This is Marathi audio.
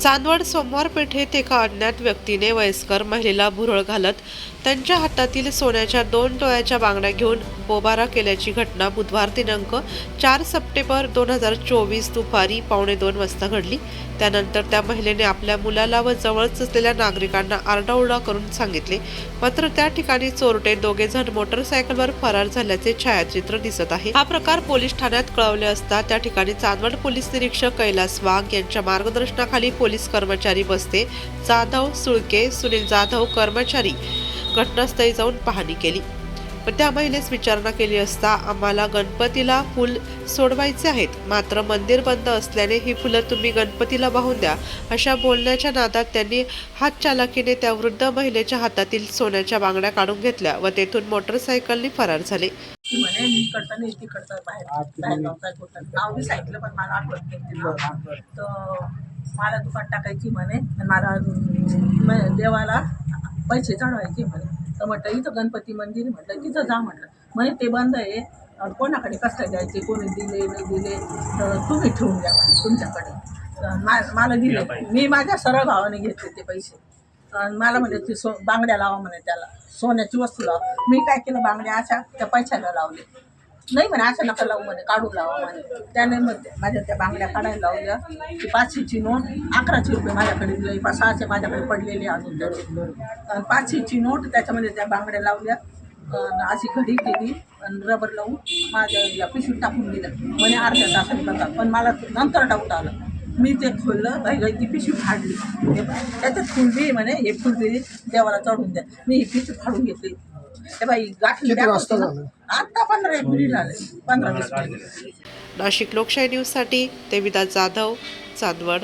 चांदवड सोमवार पेठेत एका अज्ञात व्यक्तीने वयस्कर महिलेला भुरळ घालत त्यांच्या हातातील सोन्याच्या दोन टोळ्याच्या बांगड्या घेऊन बोबारा केल्याची घटना बुधवार दिनांक चार सप्टेंबर दोन हजार चोवीस दुपारी पावणे दोन वाजता घडली. त्यानंतर त्या महिलेने आपल्या मुलाला व जवळच असलेल्या नागरिकांना आरडाओरडा करून सांगितले. मात्र त्या ठिकाणी चोरटे दोघे जण मोटरसायकलवर फरार झाल्याचे छायाचित्र दिसत आहे. हा प्रकार पोलीस ठाण्यात कळवले असता त्या ठिकाणी चांदवड पोलीस निरीक्षक कैलास वाघ यांच्या मार्गदर्शनाखाली पोलीस कर्मचारी बसते. जाधव सुळके सुनील जाधव कर्मचारी घटनास्थळी जाऊन पाहणी केली. पण त्या महिलेस विचारणा केली असता आम्हाला गणपतीला फुल सोडवायचे आहेत. मात्र मंदिर बंद असल्याने ही फुलं तुम्ही गणपतीला वाहून द्या अशा बोलण्याच्या नादात त्यांनी हात चालाकीने त्या वृद्ध महिलेच्या हातातील सोन्याच्या बांगड्या काढून घेतल्या व तेथून मोटरसायकलनी फरार झाले. ती म्हणे मी इकडचं नाही तिकडचं बाहेर बाहेर गावचा होता. नाव बी सांगितलं पण मला आठवत नाही ते नाव. तर मला दुकान टाकायची म्हणे आणि मला देवाला पैसे चढवायचे म्हणे. तर म्हटलं इथं गणपती मंदिर म्हटलं तिथं जा म्हटलं. म्हणे ते बंद आहे. कोणाकडे कसं द्यायचे कोणी दिले नाही दिले? तर तुम्ही ठेवून द्या म्हणे तुमच्याकडे. मा- मला दिले. मी माझ्या सरळ भावाने घेतले ते पैसे. आणि मला म्हणजे ती सो बांगड्या लावा म्हणे त्याला. सोन्याची वस्तू लावा. मी काय केलं बांगड्या अशा त्या पैशाला लावले. नाही म्हणे असं नका लावू म्हणे काढून लावा म्हणे. त्याने मग माझ्या त्या बांगड्या काढायला लावल्या. की पाचशेची नोट अकराशे रुपये माझ्याकडे दिले पा- सहाशे माझ्याकडे पडलेले अजून आणि पाचशेची नोट त्याच्यामध्ये त्या बांगड्या लावल्या. आणि अशी घडी केली आणि रबर लावून माझ्या या पिशवीत टाकून दिलं. म्हणे अर्ध्या तासाने बघा. पण मला नंतर डाऊट आलं. मी ते खोललं बाई गाई ती पिशवी फाडली. त्याच्यात फुलबी म्हणे हे फुलबी देवाला चढून द्या. मी ही पिशवी फाडून घेतली. हे बाई गाठली किती वाजता झालं? आता पंधरा एक मिनिट झाले. पंधरा वीस मिनिट. नाशिक लोकशाही न्यूजसाठी देविदास जाधव चांदवड.